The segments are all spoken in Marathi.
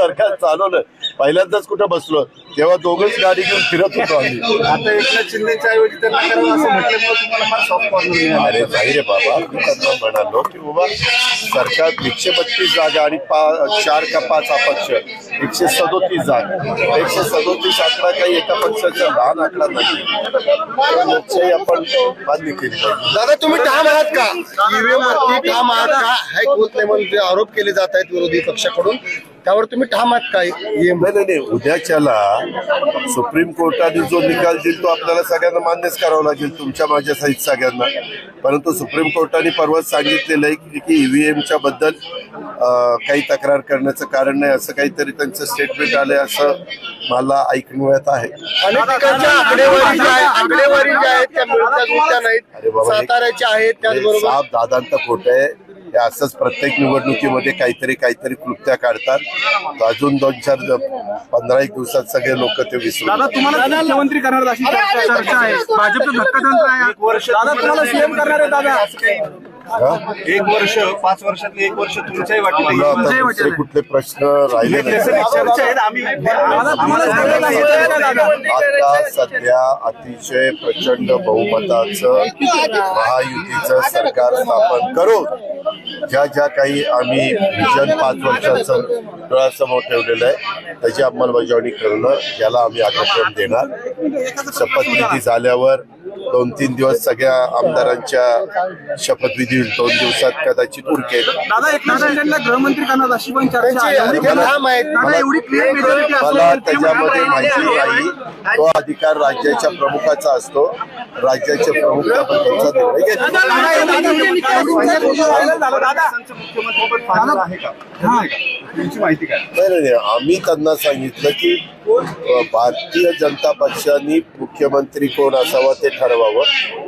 सरकार चालवलं. पहिल्यांदाच कुठं बसलो. तेव्हा दोघंच गाडी घेऊन फिरत होतो आम्ही. आता एकनाथ शिंदेच्या ऐवजी त्यांना करावं असं म्हटल्यामुळे तुम्हाला फार सॉफ्ट कॉर्नर मिळाला अरे नाही रे बाबा मी त्यांना म्हणालो की बाबा सरकार एकशे बत्तीस जागा आणि पा चार का पाच अपक्ष. एकशे सदोतीस जागा. एकशे सदोतीस आकडा काही एका पक्षाचा लहान आकडा नाही. लोकशाही आपण मान्य केली पाहिजे. दादा तुम्ही ठाम आहात का? ईव्हीएम वरती ठाम आहात का? हॅक होत नाही म्हणून जे आरोप केले जात आहेत विरोधी पक्षाकडून त्यावर तुम्ही ठाम आहात का ईव्हीएम नाही नाही नाही. उद्याच्याला सुप्रीम कोर्टाने जो निकाल देईल तो आपल्याला सगळ्यांना मान्यच करावा लागेल तुमच्या माझ्या सहित सगळ्यांना. परंतु सुप्रीम कोर्टाने परवाच सांगितलेलं आहे की- की ईव्हीएमच्या बद्दल अं, काही तक्रार करण्याचं कारण नाही असं काहीतरी त्यांचं स्टेटमेंट आलंय असं मला ऐकण्यात आहे. आकडेवारी ज्या आहेत त्या नाहीत. साताऱ्याच्या आहेत त्याचबरोबर दादांत खोट आहे. हे असंच प्रत्येक निवडणुकीमध्ये काहीतरी काहीतरी कृत्या काढतात. तर अजून दोन चार पंधरा एक दिवसात सगळे लोक ते विसरून दादा तुम्हाला मुख्यमंत्री करणार अशी चर्चा चर्चा आहे. भाजपचं धक्कातंत्र आहे. एक वर्ष दादा तुम्हाला सीएम करणार आहे दादा. हा? एक वर्ष पाच वर्षातले एक वर्ष तुमच्याही वाटेल. कुठले प्रश्न राहिले आता सध्या अतिशय प्रचंड बहुमताचं महायुतीचं सरकार स्थापन करून ज्या ज्या काही आम्ही विजन पाच वर्षाचं डोळ्यासमोर ठेवलेलं आहे त्याची अंमलबजावणी करणं याला आम्ही अग्रक्रम देणार. शपथविधी झाल्यावर दोन तीन दिवस सगळ्या आमदारांच्या शपथविधी दोन दिवसात कदाचित उरकेल. मला त्याच्यामध्ये माहिती नाही. तो अधिकार राज्याच्या प्रमुखाचा असतो. राज्याच्या प्रमुख निर्णय काय नाही नाही नाही. आम्ही त्यांना सांगितलं की भारतीय जनता पक्षाने मुख्यमंत्री कोण असावा ते ठरवावं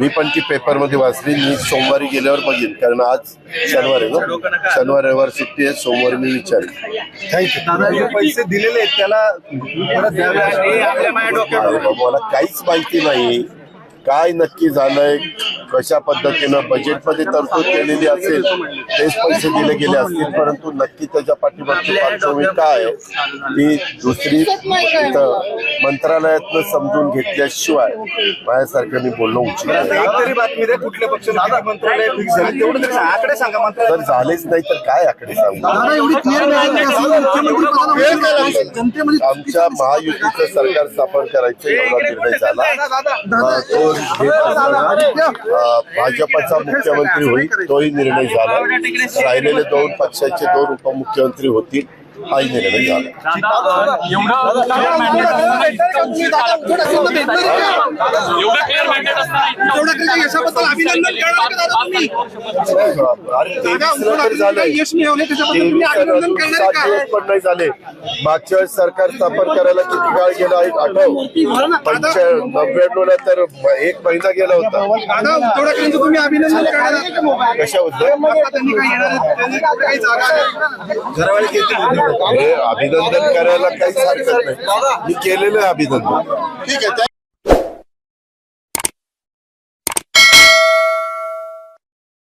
मी पण ती पेपरमध्ये वाचली. मी सोमवारी गेल्यावर बघीन. कारण आज शनिवार आहे ना? शनिवार रविवार सुट्टी आहे. सोमवारी मी विचारेन. थँक्यू पैसे दिलेले आहेत. त्याला परत द्यावे अरे बाबा, मला काहीच माहिती नाही. काय नक्की झालंय? कशा पद्धतीनं बजेटमध्ये तरतूद केलेली असेल? तेच पैसे दिले गेले असतील. परंतु नक्की त्याच्या पाठीमागची पार्श्वभूमी काय आहे? ती दुसरी इथं मंत्रालयातनं समजून घेतल्याशिवाय माझ्यासारखं मी बोलणं उचित आता नाही. एक तरी बातमी द्या कुठल्या पक्षाला मंत्रालय फिक्स झाले तेवढं तरी सांगा. आकडे सांगा जर मंत्रालय झालेच नाही तर काय आकडे सांगू? दादा एवढी क्लिअर मेजॉरिटी असली मुख्यमंत्री पदाला जनतेमध्ये आमच्या महायुतीचं सरकार स्थापन करायचं एवढा निर्णय झाला. अं, तो घेत असताना अं, भाजपचा मुख्यमंत्री होईल तोही निर्णय झाला. राहिलेले दोन पक्षाचे दोन उपमुख्यमंत्री होतील. हाही निर्णय झाला. पण नाही झाले. मागच्या वेळेस सरकार स्थापन करायला किती काळ गेला आहे आठव. नव्याण्णव ला तर एक महिना गेला होता. कशाबद्दल अभिनंदन करायला काहीच हरकत नाही. मी केलेलं आहे अभिनंदन. ठीक आहे